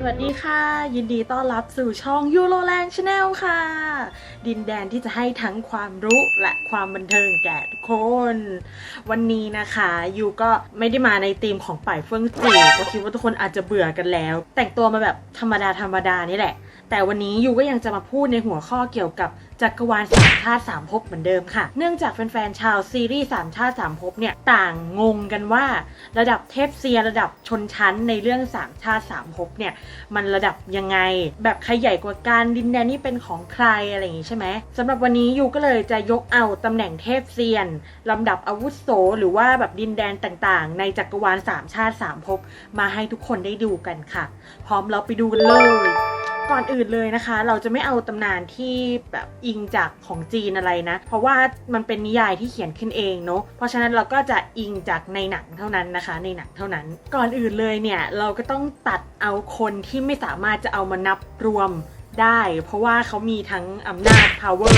สวัสดีค่ะ ยินดีต้อนรับสู่ช่องยูโรแลนด์ชาแนลค่ะ ดินแดนที่จะให้ทั้งความรู้และความบันเทิงแก่ทุกคน วันนี้นะคะยูก็ไม่ได้มาในธีมของป่ายเฟื่องจีก็คิดว่าทุกคนอาจจะเบื่อกันแล้ว แต่งตัวมาแบบธรรมดาธรรมดานี่แหละ แต่วันนี้ยูก็ยังจะมาพูดในหัวข้อเกี่ยวกับจักรวาลสามชาติสามภพเหมือนเดิมค่ะ เนื่องจากแฟนๆชาวซีรีส์สามชาติสามภพเนี่ยต่างงงกันว่า ระดับเทพเซียระดับชนชั้นในเรื่องสามชาติสามภพเนี่ยมันระดับยังไง แบบใครใหญ่กว่ากันดินแดนนี่เป็นของใครอะไรอย่างงี้ใช่ไหมสำหรับวันนี้ยูก็เลยจะยกเอาตำแหน่งเทพเซียนลำดับอาวุโสหรือว่าแบบดินแดนต่างๆ ในจักรวาลสามชาติสามภพมาให้ทุกคนได้ดูกันค่ะ พร้อมเราไปดูกันเลย ก่อนอื่นเลยนะคะ เราจะไม่เอาตำนานที่แบบอิงจากของจีนอะไรนะ เพราะว่ามันเป็นนิยายที่เขียนขึ้นเองเนาะเพราะฉะนั้นเราก็จะอิงจากในหนังเท่านั้นนะคะ ในหนังเท่านั้น ก่อนอื่นเลยเนี่ยเราก็ต้องตัดเอาคนที่ไม่สามารถจะเอามานับรวมได้ เพราะว่าเขามีทั้งอำนาจ power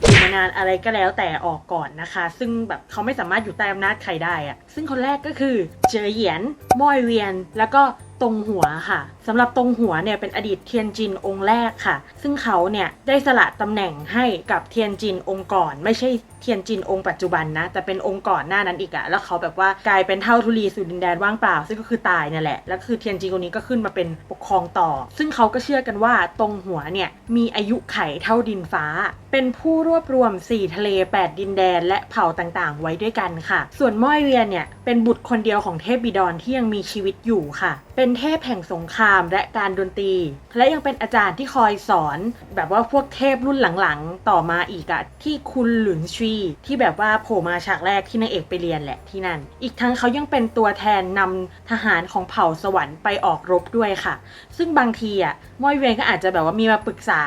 อยู่มานานอะไรก็แล้วแต่ออกก่อนนะคะ ซึ่งแบบเขาไม่สามารถอยู่ใต้อำนาจใครได้อะซึ่งคนแรกก็คือเจอเหยียนม้อยเวียน แล้วก็ ตรงหัวค่ะสำหรับตรงหัวเนี่ยเป็นอดีตเทียนจินองค์แรกค่ะ ซึ่งเขาเนี่ยได้สละตำแหน่งให้กับเทียนจินองค์ก่อน ไม่ใช่เทียนจินองค์ปัจจุบันนะ แต่เป็นองค์ก่อนหน้านั้นอีกอะแล้วเขาแบบว่ากลายเป็นเท่าทุลีสู่ดินแดนว่างเปล่า ซึ่งก็คือตายนั่นแหละแล้วคือเทียนจินคนนี้ก็ขึ้นมาเป็นปกครองต่อ ซึ่งเขาก็เชื่อกันว่าตรงหัวเนี่ยมีอายุไขเท่าดินฟ้า เป็นผู้รวบรวม 4 ทะเล 8 ดินแดน และเผ่าต่างๆ ไว้ด้วยกันค่ะ ส่วนม้อยเวียนเนี่ยเป็นบุตรคนเดียวของเทพบิดรที่ยังมีชีวิตอยู่ค่ะ เป็นเทพแห่งสงครามและการดนตรี และยังเป็นอาจารย์ที่คอยสอน แบบว่าพวกเทพรุ่นหลังๆ ต่อมาอีกอะที่คุณหลุนชีที่แบบว่าโผล่มาฉากแรกที่นางเอกไปเรียนแหละที่นั่น อีกทั้งเขายังเป็นตัวแทนนำทหารของเผ่าสวรรค์ไปออกรบด้วยค่ะ ซึ่งบางทีอะม้อยเวียนก็อาจจะแบบว่ามีมาปรึกษา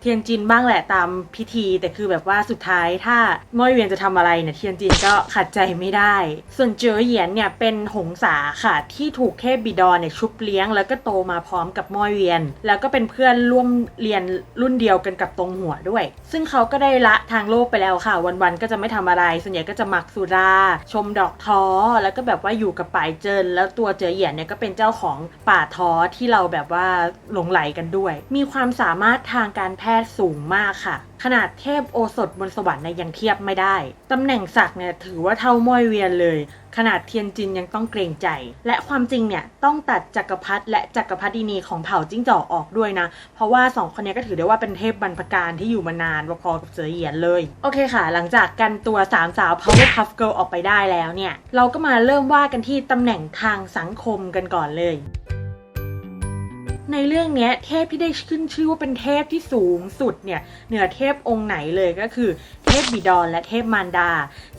เทียนจินบ้างแหละตามพิธี แต่คือแบบว่าสุดท้ายถ้าม้อยเวียนจะทำอะไรเนี่ยเทียนจินก็ขัดใจไม่ได้ ส่วนเจอเหยียนเนี่ยเป็นหงสาค่ะที่ถูกเทพบิดรเนี่ยชบเลี้ยง แล้วก็โตมาพร้อมกับมอยเวียน แล้วก็เป็นเพื่อนร่วมเรียนรุ่นเดียวกันกับตรงหัวด้วย ซึ่งเขาก็ได้ละทางโลกไปแล้วค่ะ วันๆก็จะไม่ทำอะไรส่วนใหญ่ก็จะหมักสุรา ชมดอกท้อ แล้วก็แบบว่าอยู่กับป่ายเจิน แล้วตัวเจอเหยียนเนี่ยก็เป็นเจ้าของป่าท้อที่เราแบบว่าหลงไหลกันด้วย มีความสามารถทางการแพทย์สูงมากค่ะ ขนาดเทพโอสถบนสวรรค์เนี่ยยังเทียบไม่ได้ ตำแหน่งศักดิ์เนี่ยถือว่าเท่าม้อยเวียนเลย ขนาดเทียนจินยังต้องเกรงใจ และความจริงเนี่ยต้องตัดจักรพรรดิและจักรพรรดินีของเผ่าจิ้งจอกออกด้วยนะ เพราะว่าสองคนนี้ก็ถือได้ว่าเป็นเทพบรรพการที่อยู่มานานพอๆกับเสือเหยียนเลย โอเคค่ะ หลังจากกันตัวสามสาว Powerpuff Girl ออกไปได้แล้วเนี่ย เราก็มาเริ่มว่ากันที่ตำแหน่งทางสังคมกันก่อนเลย ในเรื่องนี้เทพที่ได้ขึ้นชื่อว่าเป็นเทพที่สูงสุดเนี่ยเหนือเทพองค์ไหนเลยก็คือ เทพบิดรและเทพมารดา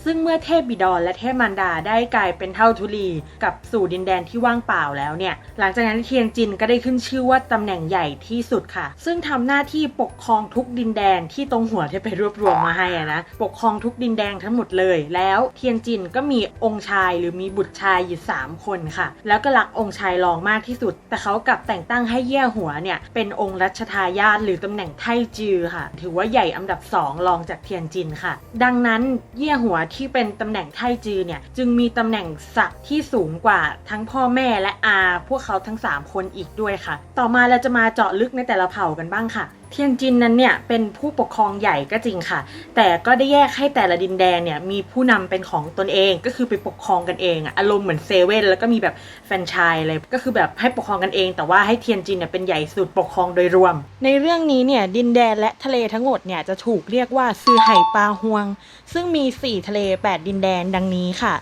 ซึ่งเมื่อเทพบิดรและเทพมารดาได้กลายเป็นเท่าทุลีกับสู่ดินแดนที่ว่างเปล่าแล้วเนี่ย หลังจากนั้นเทียนจินก็ได้ขึ้นชื่อว่าตำแหน่งใหญ่ที่สุดค่ะ ซึ่งทำหน้าที่ปกครองทุกดินแดนที่ตรงหัวที่ไปรวบรวมมาให้นะ ปกครองทุกดินแดนทั้งหมดเลย แล้วเทียนจินก็มีองค์ชายหรือมีบุตรชายอยู่สามคนค่ะ แล้วก็รักองค์ชายรองมากที่สุด แต่เขากลับแต่งตั้งให้เย่ยหัวเนี่ยเป็นองค์รัชทายาทหรือตำแหน่งไทจือค่ะ ถือว่าใหญ่อันดับสองรองจากเทียนจินค่ะ ดังนั้นเย่ยหัวที่เป็นตำแหน่งไทจือเนี่ยจึงมีตำแหน่งศักดิ์ที่สูงกว่าทั้งพ่อแม่และอา พวกเขาทั้ง 3 คนอีกด้วยค่ะ ต่อมาเราจะมาเจาะลึกในแต่ละเผ่ากันบ้างค่ะเทียนจินนั้นเนี่ยเป็นผู้ปกครองใหญ่ก็จริงค่ะ แต่ก็ได้แยกให้แต่ละดินแดนเนี่ยมีผู้นำเป็นของตนเองก็คือไปปกครองกันเองอะอารมณ์เหมือนเซเว่นแล้วก็มีแบบแฟนไชส์เลยก็คือแบบให้ปกครองกันเอง แต่ว่าให้เทียนจินเนี่ยเป็นใหญ่สุดปกครองโดยรวม ในเรื่องนี้เนี่ยดินแดนและทะเลทั้งหมดเนี่ยจะถูกเรียกว่าซือไห่ปาฮวง ซึ่งมี 4 ทะเล 8 ดินแดนดังนี้ค่ะ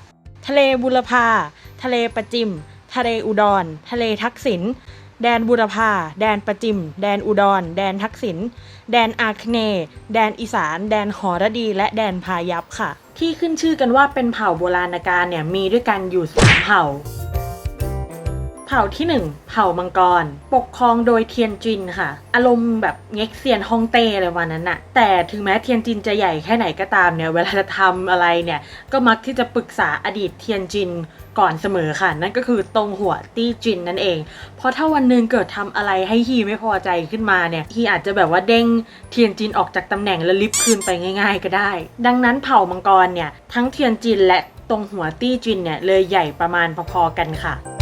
ทะเลบุรพาทะเลประจิม ทะเลอุดร ทะเลทักษิณ แดนบุรพา แดนประจิม แดนอุดร แดนทักษิณ แดนอาคเน แดนอีสาน แดนหอระดี และแดนพายัพค่ะ ที่ขึ้นชื่อกันว่าเป็นเผ่าโบราณกาลเนี่ยมีด้วยกันอยู่สามเผ่า ผ่าที่ 1 เผ่ามังกร ปกครองโดยเทียนจินค่ะ อารมณ์แบบเง็กเซียนฮ่องเต้อะไรวันนั้นน่ะ แต่ถึงแม้เทียนจินจะใหญ่แค่ไหนก็ตามเนี่ย เวลาจะทำอะไรเนี่ย ก็มักที่จะปรึกษาอดีตเทียนจินก่อนเสมอค่ะ นั่นก็คือตรงหัวตี้จินนั่นเอง เพราะถ้าวันหนึ่งเกิดทำอะไรให้ฮีไม่พอใจขึ้นมาเนี่ยฮีอาจจะแบบว่าเด้งเทียนจินออกจากตำแหน่งแล้วลิฟต์คืนไปง่าย ๆ ก็ได้ ดังนั้นเผ่ามังกรเนี่ยทั้งเทียนจินและตรงหัวตี้จินเนี่ยเลยใหญ่ประมาณพอๆกันค่ะ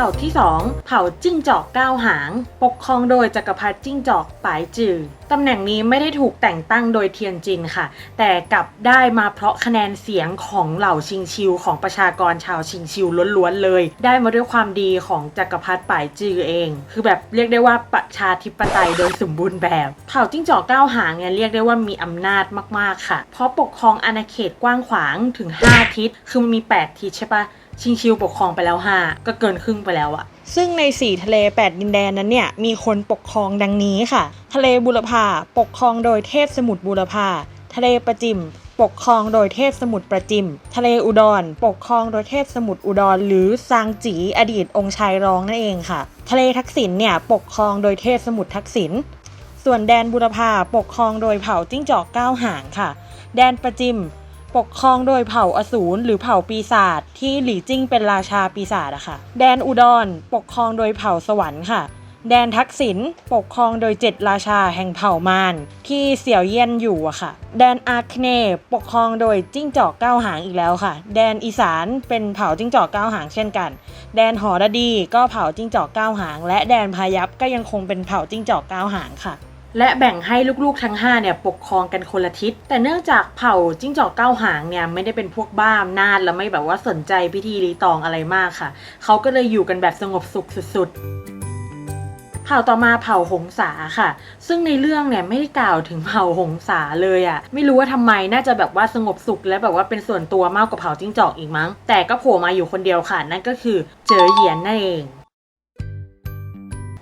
เผ่าที่สองเผ่าจิ้งจอกเก้าหาง ปกครองโดยจักรพรรดิจิ้งจอกปายจือตำแหน่งนี้ไม่ได้ถูกแต่งตั้งโดยเทียนจินค่ะ แต่กลับได้มาเพราะคะแนนเสียงของเหล่าชิงชิว ของประชากรชาวชิงชิวล้วนๆเลย ได้มาด้วยความดีของจักรพรรดิปายจือเอง คือแบบเรียกได้ว่าประชาธิปไตยโดยสมบูรณ์แบบ เผ่าจิ้งจอกเก้าหางเนี่ยเรียกได้ว่ามีอำนาจมากๆค่ะ เพราะปกครองอาณาเขตกว้างขวางถึง 5 ทิศ คือมันมี8 ทิศใช่ปะ ชิงชิวปกครองไปแล้ว 5 ก็เกินครึ่งไปแล้วอะซึ่งใน 4 ทะเล 8 ดินแดนนั้นเนี่ย มีคนปกครองดังนี้ค่ะ ทะเลบุรพาปกครองโดยเทพสมุทรบุรพาทะเลประจิมปกครองโดยเทพสมุทรประจิม ทะเลอุดร ปกครองโดยเทพสมุทรอุดร หรือซางจีอดีตองค์ชายรองนั่นเองค่ะ ทะเลทักษิณเนี่ยปกครองโดยเทพสมุทรทักษิณ ส่วนแดนบุรพาปกครองโดยเผ่าจิ้งจอกเก้าหางค่ะ แดนประจิม ปกครองโดยเผ่าอสูรหรือเผ่าปีศาจที่หลี่จิ้งเป็นราชาปีศาจอะค่ะ แดนอุดร ปกครองโดยเผ่าสวรรค์ค่ะ แดนทักษิณปกครองโดยเจ็ดราชาแห่งเผ่ามารที่เสี่ยวเยี่ยนอยู่อะค่ะ แดนอาคเนปกครองโดยจิ้งจอกเก้าหางอีกแล้วค่ะ แดนอีสานเป็นเผ่าจิ้งจอกเก้าหางเช่นกัน แดนหอระดีก็เผ่าจิ้งจอกเก้าหาง และแดนพายัพก็ยังคงเป็นเผ่าจิ้งจอกเก้าหางค่ะ และแบ่งให้ลูกๆทั้ง5เนี่ยปกครองกันคนละทิศ แต่เนื่องจากเผ่าจิ้งจอกเก้าหางเนี่ยไม่ได้เป็นพวกบ้าอำนาจและไม่แบบว่าสนใจพิธีรีตองอะไรมากค่ะ เขาก็เลยอยู่กันแบบสงบสุขสุดๆเผ่าต่อมาเผ่าหงสาค่ะ ซึ่งในเรื่องเนี่ยไม่ได้กล่าวถึงเผ่าหงสาเลยอะ่ะ ไม่รู้ว่าทำไมน่าจะแบบว่าสงบสุขและแบบว่าเป็นส่วนตัวมากกว่าเผ่าจิ้งจอกอีกมั้ง แต่ก็โผล่มาอยู่คนเดียวค่ะ นั่นก็คือเจอเหยียนนั่นเอง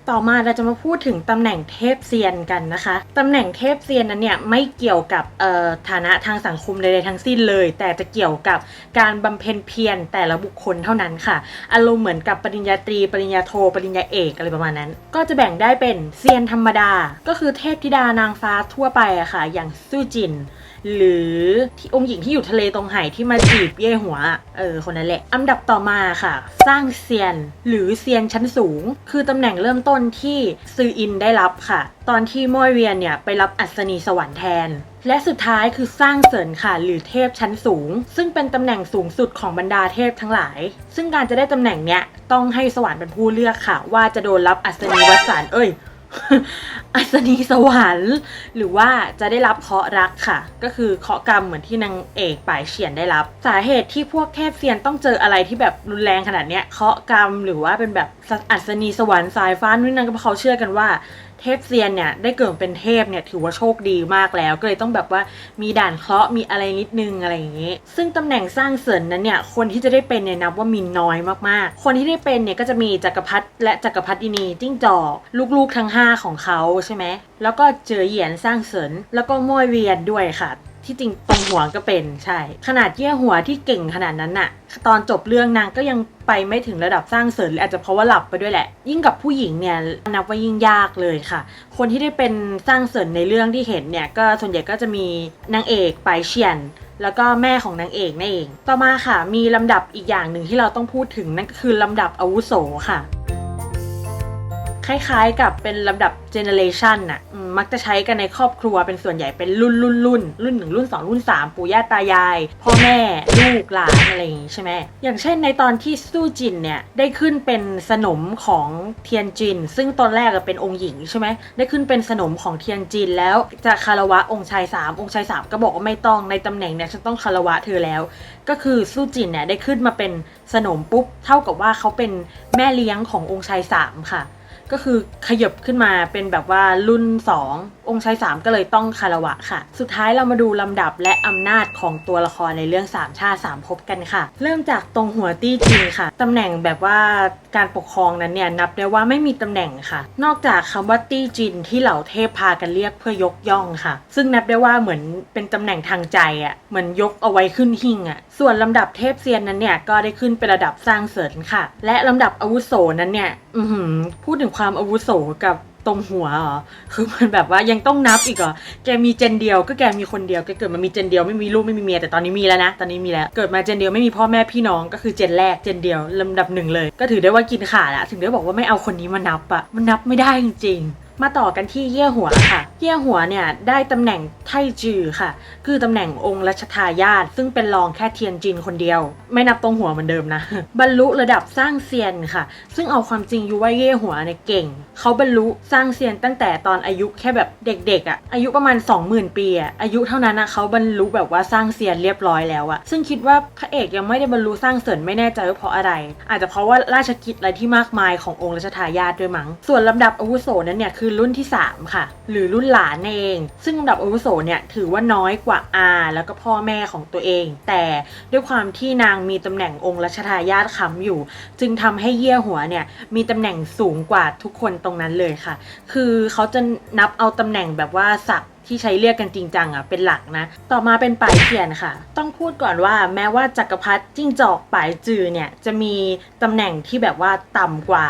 ต่อมาเราจะมาพูดถึงตำแหน่งเทพเซียนกันนะคะตำแหน่งเทพเซียนนั้นเนี่ยไม่เกี่ยวกับฐานะทางสังคมใดๆทั้งสิ้นเลย แต่จะเกี่ยวกับการบำเพ็ญเพียรแต่ละบุคคลเท่านั้นค่ะอารมณ์เหมือนกับปริญญาตรีปริญญาโทปริญญาเอกอะไรประมาณนั้น ก็จะแบ่งได้เป็นเซียนธรรมดา ก็คือเทพธิดานางฟ้าทั่วไปอะค่ะ อย่างซู่จิน หรือที่องค์หญิงที่อยู่ทะเลตรงไหที่มาจีบเย่หัว เออ คนนั้นแหละ อันดับต่อมาค่ะ สร้างเซียนหรือเซียนชั้นสูง คือตำแหน่งเริ่มต้นที่ซืออินได้รับค่ะ ตอนที่ม้อยเวียนเนี่ยไปรับอัศนีสวรรค์แทนและสุดท้ายคือสร้างเสริญค่ะ หรือเทพชั้นสูง ซึ่งเป็นตำแหน่งสูงสุดของบรรดาเทพทั้งหลาย ซึ่งการจะได้ตำแหน่งเนี้ยต้องให้สวรรค์เป็นผู้เลือกค่ะ ว่าจะโดนรับอัศนีวสานเอ้ย อัศนีสวรรค์ หรือว่าจะได้รับเคราะห์รักค่ะ ก็คือเคราะห์กรรมเหมือนที่นางเอกป่ายเฉียนได้รับ สาเหตุที่พวกเทพเซียนต้องเจออะไรที่แบบรุนแรงขนาดเนี้ยเคราะห์กรรมหรือว่าเป็นแบบอัศนีสวรรค์สายฟ้านู่นนั่นก็เพราะเขาเชื่อกันว่า เทพเซียนเนี่ยได้เกิดเป็นเทพเนี่ยถือว่าโชคดีมากแล้ว ก็เลยต้องแบบว่ามีด่านเคราะห์มีอะไรนิดนึงอะไรอย่างเงี้ยซึ่งตำแหน่งสร้างเสริญนั้นเนี่ยคนที่จะได้เป็นเนี่ยนับว่ามีน้อยมากๆ คนที่ได้เป็นเนี่ยก็จะมีจักรพรรดิและจักรพรรดินีจิ้งจอกลูกๆทั้ง 5 ของเขาใช่ไหมแล้วก็เจอเหยียนสร้างเสริญแล้วก็ม้วยเวียนด้วยค่ะ ที่จริงตรงหัวก็เป็นใช่ ขนาดเยี่ยหัวที่เก่งขนาดนั้นน่ะ ตอนจบเรื่องนางก็ยังไปไม่ถึงระดับสร้างเสริญอาจจะเพราะว่าหลับไปด้วยแหละ ยิ่งกับผู้หญิงเนี่ยนับว่ายิ่งยากเลยค่ะ คนที่ได้เป็นสร้างเสริญในเรื่องที่เห็นเนี่ยก็ส่วนใหญ่ก็จะมีนางเอกไปเชียนแล้วก็แม่ของนางเอกนั่นเอง ต่อมาค่ะ มีลำดับอีกอย่างหนึ่งที่เราต้องพูดถึงนั่นก็คือลำดับอาวุโสค่ะ คล้ายๆกับเป็นลำดับเจเนเรชันน่ะ มักจะใช้กันในครอบครัวเป็นส่วนใหญ่เป็นรุ่นรุ่นรุ่นรุ่นหนึ่งรุ่นสองรุ่นสามปู่ย่าตายาย พ่อแม่ลูกหลานอะไรอย่างงี้ใช่ไหมอย่างเช่นในตอนที่สู้จินเนี่ยได้ขึ้นเป็นสนมของเทียนจิน ซึ่งตอนแรกเป็นองค์หญิงใช่ไหมได้ขึ้นเป็นสนมของเทียนจินแล้วจะคารวะองค์ชายสามองค์ชายสามก็บอกว่าไม่ต้องในตำแหน่งเนี่ยฉันต้องคารวะเธอแล้ว ก็คือสู้จินเนี่ยได้ขึ้นมาเป็นสนมปุ๊บเท่ากับว่าเขาเป็นแม่เลี้ยงขององค์ชายสามค่ะ ก็คือขยบขึ้นมาเป็นแบบว่ารุ่นสอง ค์ชาย3ก็เลยต้องคารวะค่ะ สุดท้ายเรามาดูลำดับและอำนาจของตัวละครในเรื่อง3ชาติ3ภพกันค่ะ เริ่มจากตรงหัวตี้จีค่ะตำแหน่งแบบว่าการปกครองนั้นเนี่ยนับได้ว่าไม่มีตำแหน่งค่ะ นอกจากคำว่าตี้จินที่เหล่าเทพพากันเรียกเพื่อยกย่องค่ะ ซึ่งนับได้ว่าเหมือนเป็นตำแหน่งทางใจอะ่ะเหมือนยกเอาไว้ขึ้นหิ่งอะ่ะส่วนลำดับเทพเซียนนั้นเนี่ยก็ได้ขึ้นเป็นระดับสร้างเสริญค่ะ และลำดับอาวุโสนั้นเนี่ยพูดถึงความอาวุโสกับ ตรงหัวเหรอคือมันแบบว่ายังต้องนับอีกเหรอแกมีเจนเดียวก็แกมีคนเดียวแกเกิดมามีเจนเดียวไม่มีลูกไม่มีเมียแต่ตอนนี้มีแล้วนะ ตอนนี้มีแล้วเกิดมาเจนเดียวไม่มีพ่อแม่พี่น้องก็คือเจนแรกเจนเดียวลำดับหนึ่งเลย ก็ถือได้ว่ากินขาดละถึงได้บอกว่าไม่เอาคนนี้มานับอะมันนับไม่ได้จริงๆ มาต่อกันที่เย่หัวค่ะ เย่หัวเนี่ยได้ตำแหน่งไทจือค่ะ คือตำแหน่งองค์รัชทายาทซึ่งเป็นรองแค่เทียนจินคนเดียว ไม่นับตรงหัวเหมือนเดิมนะ บรรลุระดับสร้างเซียนค่ะ ซึ่งเอาความจริงอยู่ว่าเย่หัวเนี่ยเก่ง เขาบรรลุสร้างเซียนตั้งแต่ตอนอายุแค่แบบเด็กๆอะ่ะ อายุประมาณ 20,000 ปีอะ่ะ อายุเท่านั้นนะเขาบรรลุแบบว่าสร้างเซียนเรียบร้อยแล้วอะ่ะ ซึ่งคิดว่าพระเอกยังไม่ได้บรรลุสร้างเสริญไม่แน่ใจว่าเพราะอะไร อาจจะเพราะว่าราชกิจอะไรที่มากมายขององค์รัชทายาทด้วยมั้ง ส่วนลำดับอาวุโสนั้นเนี่ยคือือรุ่นที่ 3 ค่ะ หรือรุ่นหลานเอง ซึ่งลำดับอาวุโสเนี่ยถือว่าน้อยกว่าอาแล้วก็พ่อแม่ของตัวเอง แต่ด้วยความที่นางมีตำแหน่งองค์รัชทายาทค้ำอยู่ จึงทำให้เยี่ยหัวเนี่ยมีตำแหน่งสูงกว่าทุกคนตรงนั้นเลยค่ะ คือเขาจะนับเอาตำแหน่งแบบว่าศักด ที่ใช้เรียกกันจริงจังอะเป็นหลักนะ ต่อมาเป็นป่ายเทียนค่ะ ต้องพูดก่อนว่าแม้ว่าจักรพรรดิจิ้งจอกป่ายจือเนี่ยจะมีตำแหน่งที่แบบว่าต่ำกว่า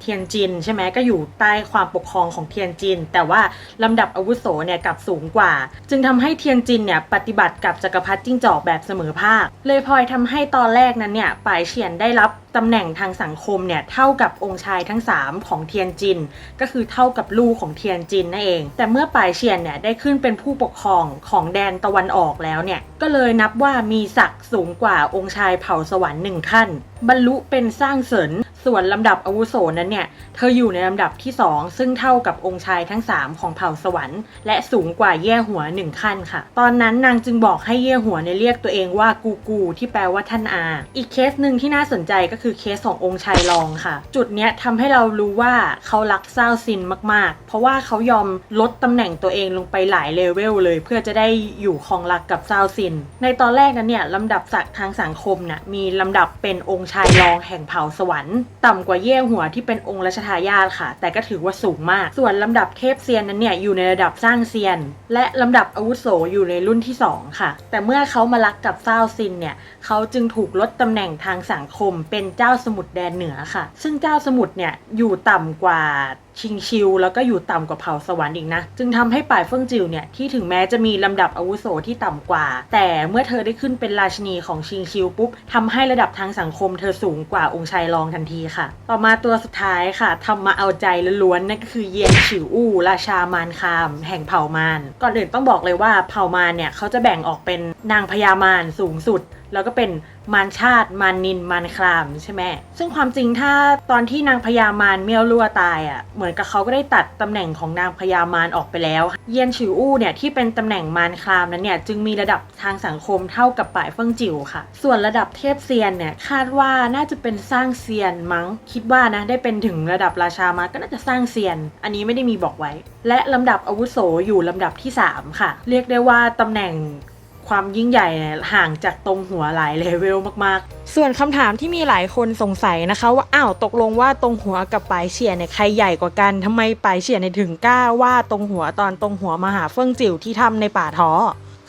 เทียนจิน ใช่ไหมก็อยู่ใต้ความปกครองของเทียนจิน แต่ว่าลำดับอาวุโสเนี่ยกลับสูงกว่า จึงทำให้เทียนจินเนี่ยปฏิบัติกับจักรพรรดิจิ้งจอกแบบเสมอภาค เลยพลอยทำให้ตอนแรกนั้นเนี่ยป่ายเฉียนได้รับตำแหน่งทางสังคมเนี่ยเท่ากับองค์ชายทั้ง 3 ของเทียนจิน ก็คือเท่ากับลูกของเทียนจินนั่นเอง แต่เมื่อป่ายเฉียนเนี่ยได้ขึ้นเป็นผู้ปกครองของแดนตะวันออกแล้วเนี่ย ก็เลยนับว่ามีศักดิ์สูงกว่าองค์ชายเผ่าสวรรค์หนึ่งขั้น บรรลุเป็นสร้างเสริญ ส่วนลำดับอาวุโสนั้นเนี่ย เธออยู่ในลำดับที่ 2 ซึ่งเท่ากับองค์ชายทั้ง 3 ของเผ่าสวรรค์ และสูงกว่าเย่หัวหนึ่งขั้นค่ะ ตอนนั้นนางจึงบอกให้เย่หัวเนี่ยเรียกตัวเองว่ากูกูที่แปลว่าท่านอา อีกเคสหนึ่งที่น่าสนใจก็คือเคสขององค์ชายรองค่ะ จุดเนี้ยทำให้เรารู้ว่าเขารักเศร้าซินมาก ๆ เพราะว่าเขายอมลดตำแหน่งตัวเองลงไปหลายเลเวลเลย เพื่อจะได้อยู่ครองรักกับเศร้าซิน ในตอนแรกนั้นเนี่ยลำดับศักดิ์ทางสังคมน่ะมีลำดับเป็นองค์ชายรองแห่งเผ่าสวรรค์ต่ำกว่าเย่หัวที่เป็นองค์รัชทายาทค่ะ แต่ก็ถือว่าสูงมาก ส่วนลำดับเทพเซียนนั้นเนี่ยอยู่ในระดับสร้างเซียน และลำดับอาวุโสอยู่ในรุ่นที่ 2 ค่ะ แต่เมื่อเขามารักกับเศร้าซินเนี่ยเขาจึงถูกลดตำแหน่งทางสังคมเป็นเจ้าสมุทรแดนเหนือค่ะ ซึ่งเจ้าสมุทรเนี่ยอยู่ต่ำกว่าชิงชิวแล้วก็อยู่ต่ำกว่าเผ่าสวรรค์อีกนะ จึงทำให้ป่ายเฟิงจิวเนี่ยที่ถึงแม้จะมีลำดับอาวุโสที่ต่ำกว่า แต่เมื่อเธอได้ขึ้นเป็นราชินีของชิงชิวปุ๊บทำให้ระดับทางสังคมเธอสูงกว่าองค์ชายรองทันทีค่ะ ต่อมาตัวสุดท้ายค่ะทำมาเอาใจล้วนๆนั่นก็คือเยียนฉิวอู้ราชามารคาม แห่งเผ่ามารก่อนอื่นต้องบอกเลยว่าเผ่ามารเนี่ยเขาจะแบ่งออกเป็นนางพญามารสูงสุด แล้วก็เป็นมารชาติมารนินมารครามใช่ไหมซึ่งความจริงถ้าตอนที่นางพญามารเมียวรั่วตายอะ่ะเหมือนกับเขาก็ได้ตัดตำแหน่งของนางพญามารออกไปแล้ว เยียนฉิวอู้เนี่ยที่เป็นตำแหน่งมารครามนั้นเนี่ยจึงมีระดับทางสังคมเท่ากับป่ายเฟิงจิ๋วค่ะ ส่วนระดับเทพเซียนเนี่ยคาดว่าน่าจะเป็นสร้างเซียนมั้ง คิดว่านะได้เป็นถึงระดับราชามาก็น่าจะสร้างเซียน อันนี้ไม่ได้มีบอกไว้ และลำดับอาวุโสอยู่ลำดับที่สามค่ะ เรียกได้ว่าตำแหน่ง ความยิ่งใหญ่เนี่ยห่างจากตรงหัวหลายเลเวลมากๆ ส่วนคำถามที่มีหลายคนสงสัยนะคะ ว่าอ้าวตกลงว่าตรงหัวกับปลายเฉียนเนี่ยใครใหญ่กว่ากันทำไมปลายเฉียนเนี่ยถึงกล้าว่าตรงหัวตอนตรงหัวมาหาเฟื่องจิ๋วที่ทำในป่าท้อ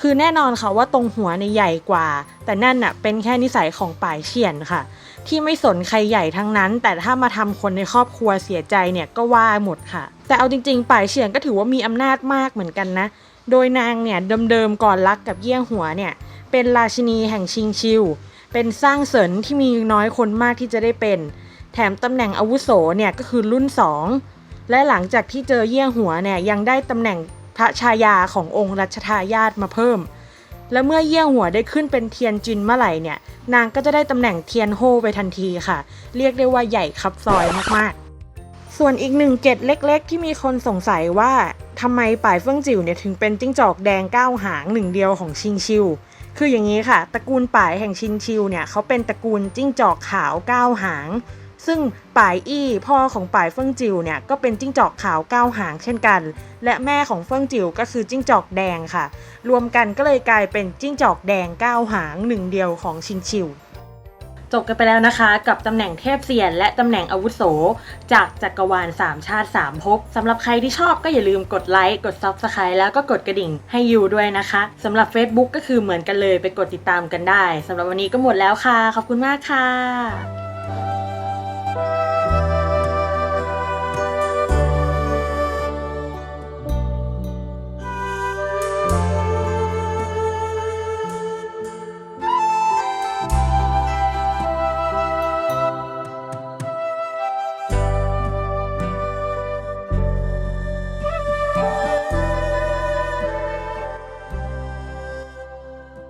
คือแน่นอนค่ะว่าตรงหัวเนี่ยใหญ่กว่า แต่นั่นน่ะเป็นแค่นิสัยของปลายเฉียนค่ะ ที่ไม่สนใครใหญ่ทั้งนั้น แต่ถ้ามาทำคนในครอบครัวเสียใจเนี่ยก็ว่าหมดค่ะ แต่เอาจริงๆป่ายเฉียนก็ถือว่ามีอำนาจมากเหมือนกันนะ โดยนางเนี่ยเดิมๆก่อนรักกับเยี่ยงหัวเนี่ยเป็นราชินีแห่งชิงชิว เป็นสร้างเสริญที่มีน้อยคนมากที่จะได้เป็น แถมตำแหน่งอาวุโสเนี่ยก็คือรุ่น 2 และหลังจากที่เจอเยี่ยงหัวเนี่ยยังได้ตำแหน่งพระชายาขององค์รัชทายาทมาเพิ่ม และเมื่อเยี่ยงหัวได้ขึ้นเป็นเทียนจินเมื่อไหร่เนี่ยนางก็จะได้ตำแหน่งเทียนโฮไปทันทีค่ะ เรียกได้ว่าใหญ่ครับซอยมากๆ ส่วนอีกหนึ่งเกร็ดเล็ก ๆ ที่มีคนสงสัยว่า ทำไมป่ายเฟิ่องจิ๋วเนี่ยถึงเป็นจิ้งจอกแดงเก้าหางหนึ่งเดียวของชิงชิว คืออย่างนี้ค่ะ ตระกูลป่ายแห่งชินชิวเนี่ยเขาเป็นตระกูลจิ้งจอกขาวเก้าหาง ซึ่งป่ายอี้พ่อของป่ายเฟิ่องจิ๋วเนี่ยก็เป็นจิ้งจอกขาวเก้าหางเช่นกัน และแม่ของเฟิ่องจิ๋วก็คือจิ้งจอกแดงค่ะ รวมกันก็เลยกลายเป็นจิ้งจอกแดงเก้าหางหนึ่งเดียวของชินชิว จบกันไปแล้วนะคะ กับตำแหน่งเทพเซียน และตำแหน่งอาวุโส จากจักรวาล 3 ชาติ 3ภพสำหรับใครที่ชอบก็อย่าลืมกดไลค์กด Subscribe แล้วก็กดกระดิ่งให้ยูด้วยนะคะสำหรับ Facebook ก็คือเหมือนกันเลยไปกดติดตามกันได้สำหรับวันนี้ก็หมดแล้วค่ะ ขอบคุณมากค่ะ